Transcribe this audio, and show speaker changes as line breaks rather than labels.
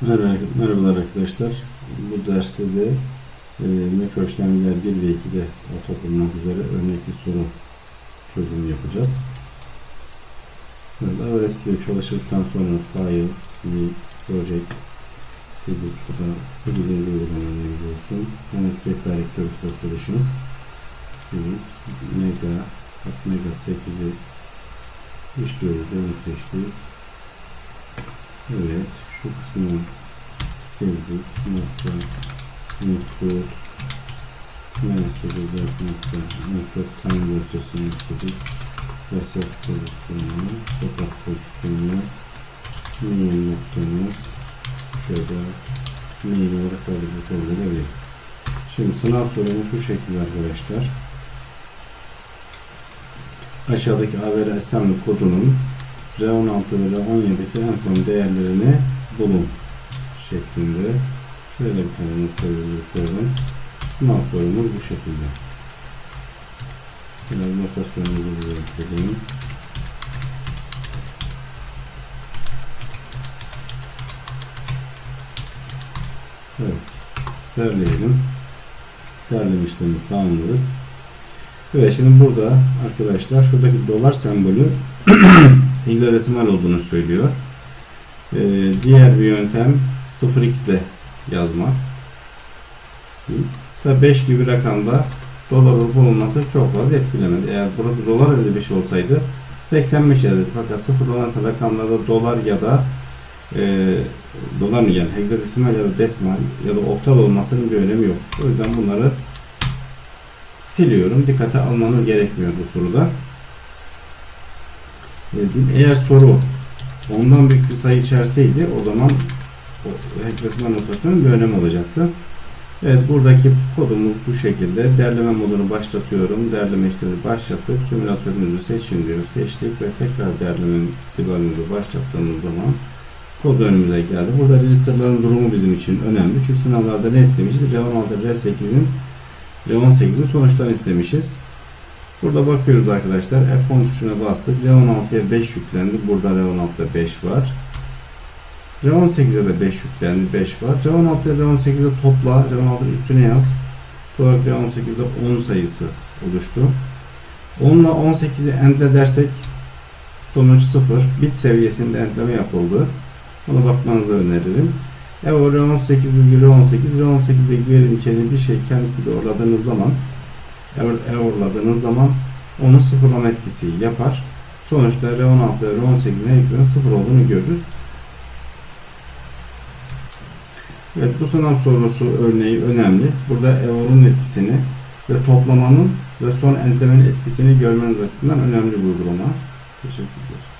Merhaba- Merhabalar arkadaşlar. Bu derste de e, mikro işlemler 1 ve 2'de ortak olmak üzere örnek bir soru çözümü yapacağız. Evet, öğretiyor çalıştıktan sonra file, new, project, edit, bu da 8. uygulamanın olsun. Manipulate Directory for Solutions. Evet, Mega, Mega 8'i işliyoruz, onu seçtik. Evet, şu kısmı sildik. Nokta, nokta, mensubu nokta, nokta, time dosyasını ekledik. Reset pozisyonu, sokak pozisyonu, mail noktamız, şöyle mail olarak alıp verebiliriz. Şimdi sınav sorumuz şu şekilde arkadaşlar. Aşağıdaki AVR assembly kodunun R16 ve R17'deki en son değerlerini bulun şeklinde. Şöyle bir tane nokta virgül koyalım. Sınav sorumuz bu şekilde. Biraz notasyonumuzu buraya ekleyelim. Evet. Derleyelim. Derleme işlemini tamamladık. Evet şimdi burada arkadaşlar şuradaki dolar sembolü hexadesimal olduğunu söylüyor. Ee, diğer bir yöntem 0x ile yazmak. Tabi 5 gibi rakamda dolar bulunması çok fazla etkilemedi. Eğer burası dolar 55 olsaydı 85 yazdı. Fakat 0 olan rakamlarda dolar ya da e, dolar mı yani hexadesimal ya da decimal ya da oktal olmasının bir önemi yok. O yüzden bunları siliyorum. Dikkate almanız gerekmiyor bu soruda. Eğer soru ondan büyük bir sayı içeriseydi o zaman hexadesimal notasyonun bir önemi olacaktı. Evet buradaki kodumuz bu şekilde. Derleme modunu başlatıyorum. Derleme işlemi başlattık. Simülatörünüzü seçin diyor. Seçtik ve tekrar derleme itibarımızı başlattığımız zaman kod önümüze geldi. Burada registerların durumu bizim için önemli. Çünkü sınavlarda ne istemişiz? R16, R8'in R18'in sonuçlarını istemişiz. Burada bakıyoruz arkadaşlar. F10 tuşuna bastık. R16'ya 5 yüklendi. Burada R16'da 5 var. R18'e de 5 yüklendi. 5 var. R16'ya R18'e topla. R16'nın üstüne yaz. Olarak R18'de 10 sayısı oluştu. 10 ile 18'i endle dersek sonuç 0. Bit seviyesinde endleme yapıldı. Ona bakmanızı öneririm. EO R18 virgül R18 R18'deki verim içeriği bir şey kendisi doğruladığınız zaman eğerladığınız zaman onun sıfırlama etkisi yapar. Sonuçta R16 ve R18'in her ikisinin sıfır olduğunu görürüz. Evet bu sınav sorusu örneği önemli. Burada EO'nun etkisini ve toplamanın ve son entlemenin etkisini görmeniz açısından önemli bir uygulama. Teşekkürler.